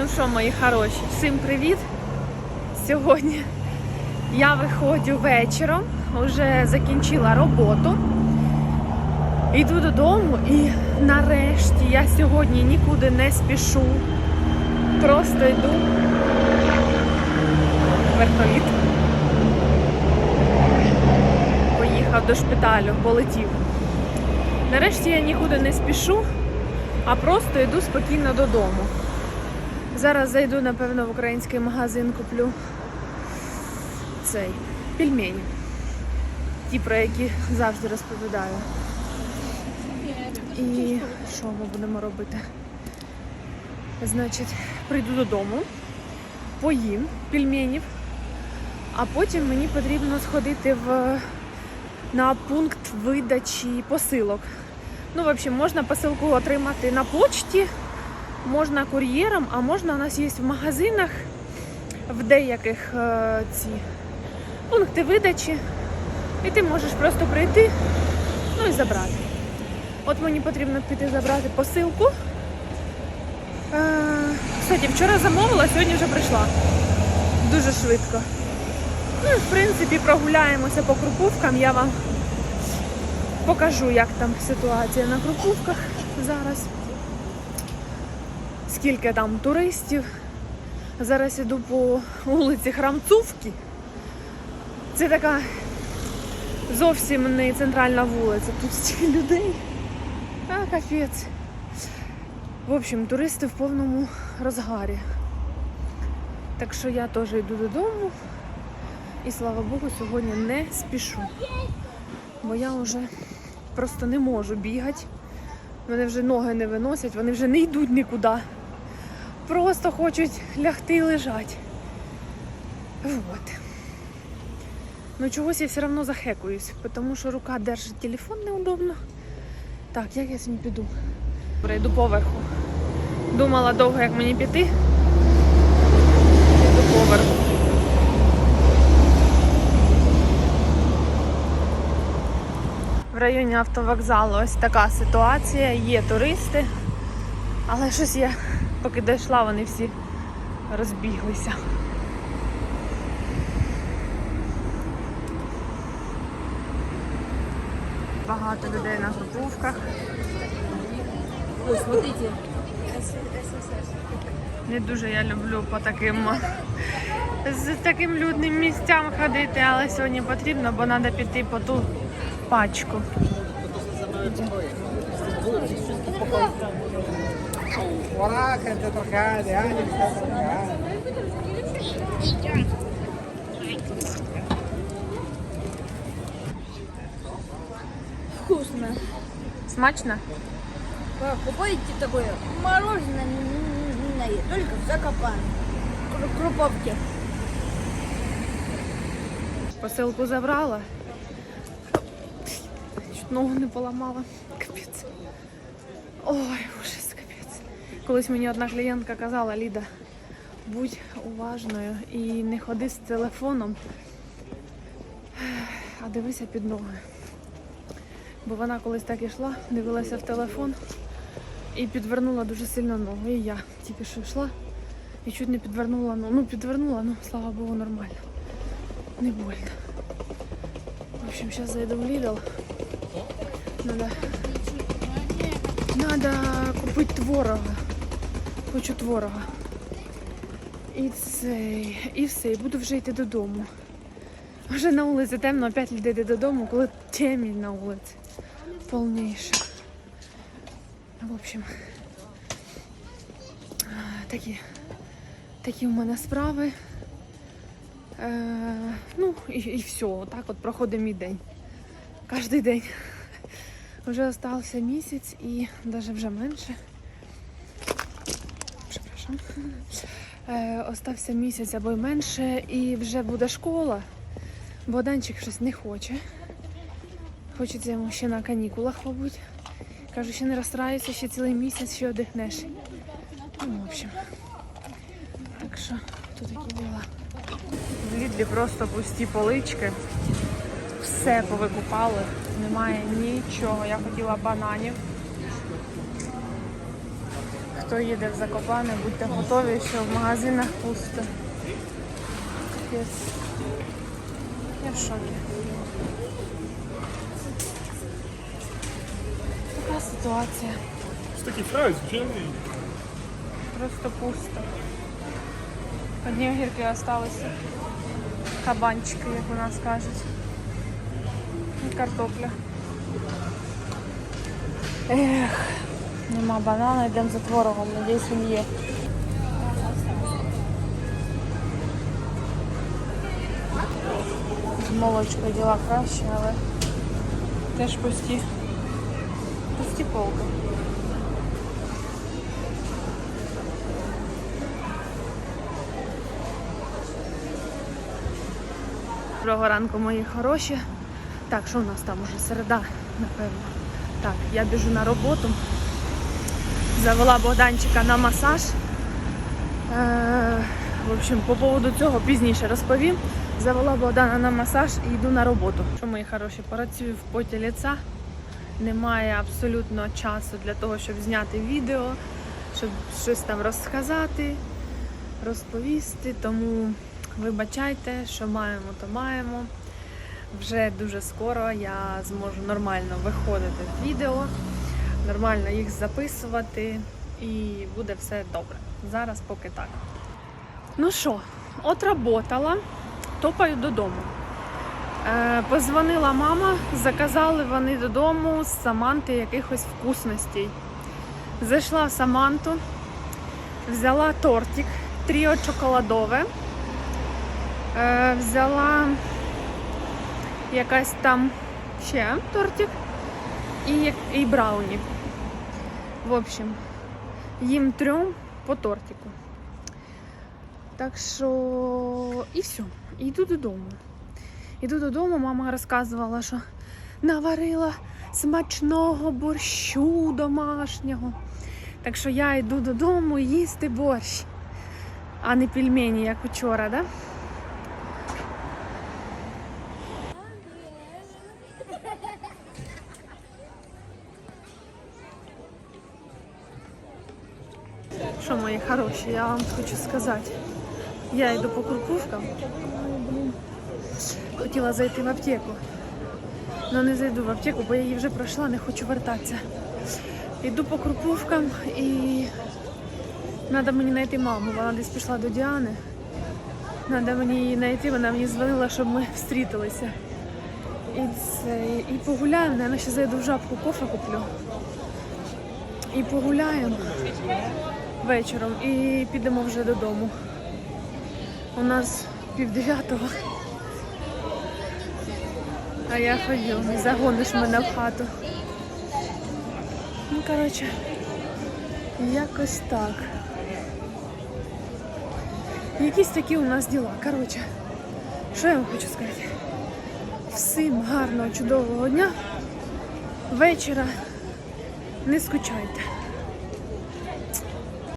Ну що, мої хороші, всім привіт! Сьогодні я виходжу вечором, вже закінчила роботу. Йду додому і нарешті я сьогодні нікуди не спішу. Просто йду. Вертоліт. Поїхав до шпиталю, полетів. Нарешті я нікуди не спішу, а просто йду спокійно додому. Зараз зайду, напевно, в український магазин, куплю цей пельмені. Ті, про які завжди розповідаю. І що ми будемо робити? Значить, прийду додому, поїм пельменів, а потім мені потрібно сходити в, на пункт видачі посилок. Ну, в общем, можна посилку отримати на почті, можна кур'єром, а можна у нас є в магазинах в деяких е, ці пункти видачі. І ти можеш просто прийти, ну і забрати. От мені потрібно піти забрати посилку. Е, кстати, вчора замовила, сьогодні вже прийшла. Дуже швидко. Ну і в принципі прогуляємося по крупувкам. Я вам покажу, як там ситуація на крупувках зараз. Скільки там туристів. Зараз іду по вулиці Храмцувки. Це така зовсім не центральна вулиця. Тут стільки людей. А, капець. В общем, туристи в повному розгарі. Так що я теж йду додому. І слава Богу, сьогодні не спішу. Бо я вже просто не можу бігати. Вони вже ноги не виносять, вони вже не йдуть нікуди. Просто хочуть лягти і лежати. Вот. Ну чогось я все одно захекуюсь, тому що рука держить телефон неудобно. Так, як я сьогодні піду? Добре, йду поверху. Думала довго, як мені піти. Йду поверху. В районі автовокзалу ось така ситуація, є туристи, але щось я, поки дійшла, вони всі розбіглися. Багато людей на групувках. Ой, смотрите. Не дуже я люблю по таким з таким людним місцям ходити, але сьогодні потрібно, бо треба піти по ту пачку. وراك انت اترك هذه Вкусно. Смачно? Да, Покупаете такое мороженое, только в Закопане. Круповки. Посылку забрала. Чуть ногу не поломала. Капец. Ой. Колись мені одна клієнтка казала, Ліда, будь уважною і не ходи з телефоном, а дивися під ноги. Бо вона колись так ішла, дивилася в телефон і підвернула дуже сильно ногу. І я тільки що йшла і чуть не підвернула ногу. Ну, підвернула, ну, слава Богу, нормально. Не больно. В общем, сейчас зайду в Lidl. Надо... Надо купити творога. Хочу творога. І цей. І все. І буду вже йти додому. Вже на вулиці темно, опять людей йде додому, коли темінь на вулиці. Повніше. В общем. Такі, такі в мене справи. Е, ну і, і все, отак от проходить мій день. Кожний день. Вже залишився місяць і навіть вже менше. Прzepraszam. Е, остався місяць або й менше, і вже буде школа. Богданчик щось не хоче. Хочеться йому ще на канікулах, мабуть. Кажу, ще не розстраюся, ще цілий місяць, ще одихнеш. Ну, в общем. Так що тут такі діла. В просто пусті полички. Все повикупали. Немає нічого. Я хотіла бананів. Хто їде в Закопане, будьте готові, що в магазинах пусто. Капець. Я в шокі. Така ситуація. Просто пусто. Одні огірки залишилися. Кабанчики, як у нас кажуть. І картопля. Ех, нема банана, йдемо за творогом, надіюсь він є. З молочкою діла краще, але теж пусті. Пусті полки. Доброго ранку, мої хороші. Так, що в нас там уже середа, напевно. Так, я біжу на роботу. Завела Богданчика на масаж. Е, в общем, по поводу цього пізніше розповім. Завела Богдана на масаж і йду на роботу. Що мої хороші, працюю в поті ліца. Немає абсолютно часу для того, щоб зняти відео, щоб щось там розказати, розповісти. Тому вибачайте, що маємо, то маємо. Вже дуже скоро я зможу нормально виходити в відео, нормально їх записувати і буде все добре. Зараз поки так. Ну що, отработала, топаю додому. Е, позвонила мама, заказали вони додому з Саманти якихось вкусностей. Зайшла в Саманту, взяла тортик, тріо чоколадове. Е, взяла якась там ще тортик і, і брауні. В общем, їм трьом по тортику. Так що і все. Йду додому. Іду додому, мама розказувала, що наварила смачного борщу домашнього. Так що я йду додому їсти борщ, а не пельмені, як вчора, да? Що, мої хороші, я вам хочу сказати. Я йду по крупушкам. Хотіла зайти в аптеку. але не зайду в аптеку, бо я її вже пройшла, не хочу вертатися. Йду по крупушкам і треба мені знайти маму. Вона десь пішла до Діани. Треба мені її знайти, вона мені дзвонила, щоб ми зустрітилися. І, це, і погуляємо, наверное, ще зайду в жабку кофе куплю. І погуляємо вечором і підемо вже додому. У нас пів дев'ятого. А я ходю, загониш мене в хату. Ну, коротше, якось так. Якісь такі у нас діла. Коротше, що я вам хочу сказати? Всім гарного, чудового дня, вечора. Не скучайте.